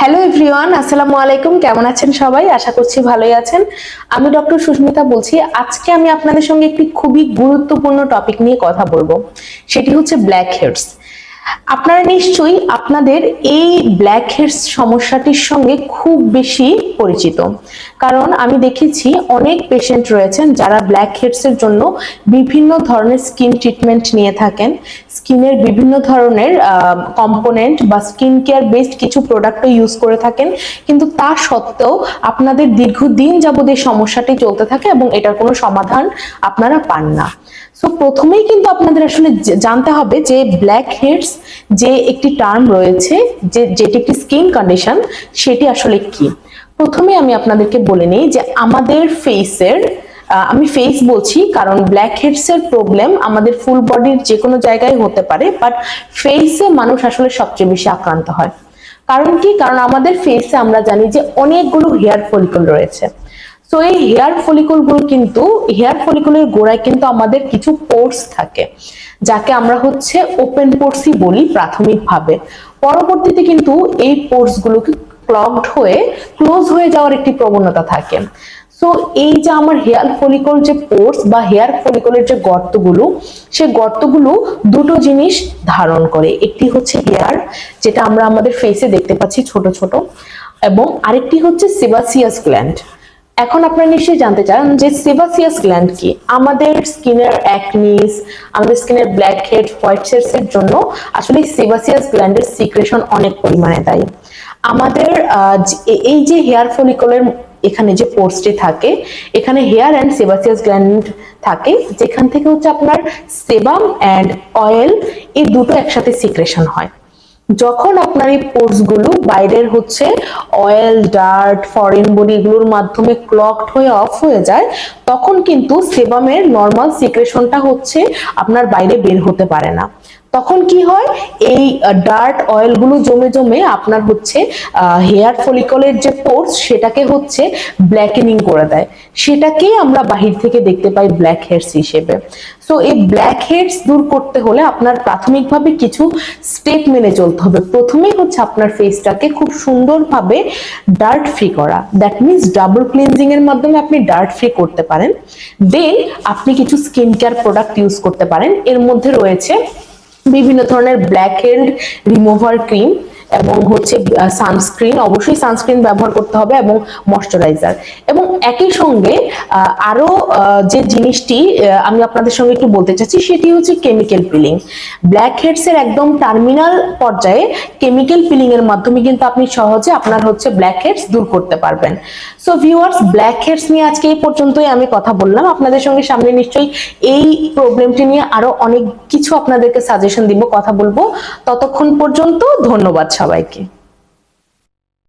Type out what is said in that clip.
Hello everyone আসসালামু আলাইকুম কেমন আছেন সবাই? আশা করছি ভালোই আছেন। আমি ডক্টর সুস্মিতা বলছি। আজকে আমি আপনাদের সঙ্গে একটি খুবই গুরুত্বপূর্ণ টপিক নিয়ে কথা বলব। সেটি হচ্ছে ব্ল্যাক হেডস আপনারা নিশ্চয়ই আপনাদের এই ব্ল্যাক হেডস সমস্যাটির সঙ্গে খুব বেশি পরিচিত। কারণ আমি দেখেছি অনেক পেশেন্ট রয়েছেন যারা ব্ল্যাক হেডসের জন্য বিভিন্ন ধরনের স্কিন ট্রিটমেন্ট নিয়ে থাকেন। স্কিনের বিভিন্ন ধরনের কম্পোনেন্ট বা স্কিন কেয়ার বেসড কিছু প্রোডাক্টও ইউজ করে থাকেন। কিন্তু তা সত্ত্বেও আপনাদের দীর্ঘদিন যাবত এই সমস্যাটি চলতে থাকে এবং এটার কোনো সমাধান আপনারা পান না। সো প্রথমেই কিন্তু আপনাদের আসলে জানতে হবে যে ব্ল্যাক হেডস যে একটি টার্ম রয়েছে, যে, যেটি একটি স্কিন কন্ডিশন সেটি আসলে কি? প্রথমে আমি আপনাদেরকে বলে নিই যে আমাদের ফেসের আমি ফেস বলছি, কারণ ব্ল্যাক হেডস এর প্রবলেম আমাদের ফুল বডির যে কোনো জায়গায় হতে পারে বাট ফেসে মানুষ আসলে সবচেয়ে বেশি আক্রান্ত হয়। কারণ কি? কারণ আমাদের ফেসে আমরা জানি যে অনেকগুলো হেয়ার ফলিকল রয়েছে। সো এই হেয়ার ফলিকলগুলো কিন্তু হেয়ার ফলিকলের গোড়ায় কিন্তু আমাদের কিছু পোর্স থাকে, যাকে আমরা হচ্ছে ওপেন পোর্সই বলি প্রাথমিকভাবে। পরবর্তীতে কিন্তু এই পোর্স গুলোকে ক্লগড হয়ে ক্লোজ হয়ে যাওয়ার একটি প্রবণতা থাকে। সো এই যে আমার হেয়ার ফলিকল যে পোর্স বা হেয়ার ফলিকলের যে গর্তগুলো সেই গর্তগুলো দুটো জিনিস ধারণ করে। একটি হচ্ছে হেয়ার যেটা আমরা আমাদের ফেসে দেখতে পাচ্ছি ছোট ছোট, এবং আরেকটি হচ্ছে সেবাসিয়াস গ্ল্যান্ড এখন আপনারা নিশ্চয়ই জানতে চান যে সেবাসিয়াস গ্ল্যান্ড কি? আমাদের স্কিনের অ্যাকনিস আমাদের স্কিনের ব্ল্যাক হেড হোয়াইট হেডস এর জন্য আসলে সেবাসিয়াস গ্ল্যান্ডের সিক্রেশন অনেক পরিমাণে দায়ী। আমাদের এই যে হেয়ার ফলিকলের এখানে যে পোর্সটি থাকে, এখানে হেয়ার অ্যান্ড সেবাসিয়াস গ্ল্যান্ড থাকে, যেখান থেকে হচ্ছে আপনার সেবাম অ্যান্ড অয়েল এই দুটো একসাথে সিক্রেশন হয়। যখন আপনার এই পোর্সগুলো বাইরের হচ্ছে অয়েল ডার্ট ফরেন বডি এগুলোর মাধ্যমে ক্লকড হয়ে অফ হয়ে যায়, তখন কিন্তু সেবামের নর্মাল সিক্রেশনটা হচ্ছে আপনার বাইরে বের হতে পারে না। তখন কি হয়? এই ডার্ট অয়েলগুলো জমে জমে আপনার হচ্ছে হেয়ার ফলিকলের যে পোর্স সেটাকে হচ্ছে ব্ল্যাকেনিং করে দেয়। সেটাকেই আমরা বাহির থেকে দেখতে পাই ব্ল্যাক হেডস হিসেবে। সো এই ব্ল্যাক হেডস দূর করতে হলে আপনার প্রাথমিকভাবে কিছু স্টেপ মেনে চলতে হবে। প্রথমেই হচ্ছে আপনার ফেসটাকে খুব সুন্দরভাবে ডার্ট ফ্রি করা। দ্যাট মিনস ডাবল ক্লিনজিং এর মাধ্যমে আপনি ডার্ট ফ্রি করতে পারেন। দেন আপনি কিছু স্কিন কেয়ার প্রোডাক্ট ইউজ করতে পারেন। এর মধ্যে রয়েছে বিভিন্ন ধরনের ব্ল্যাক হেন্ড রিমুভার ক্রিম এবং হচ্ছে সানস্ক্রিন অবশ্যই সানস্ক্রিন ব্যবহার করতে হবে এবং ময়শ্চারাইজার এবং একই সঙ্গে আরও যে জিনিসটি আমি আপনাদের সঙ্গে একটু বলতে চাচ্ছি, সেটি হচ্ছে কেমিক্যাল পিলিং ব্ল্যাক হেডস এর একদম টার্মিনাল পর্যায়ে কেমিক্যাল পিলিং এর মাধ্যমে কিন্তু আপনি সহজে আপনার হচ্ছে ব্ল্যাক হেডস দূর করতে পারবেন। সো ভিউয়ার্স ব্ল্যাক হেডস নিয়ে আজকে এই পর্যন্তই আমি কথা বললাম। আপনাদের সঙ্গে সামনে নিশ্চয়ই এই প্রবলেমটি নিয়ে আরও অনেক কিছু আপনাদেরকে সাজেশন দিব, কথা বলব। ততক্ষণ পর্যন্ত ধন্যবাদ সবাইকে।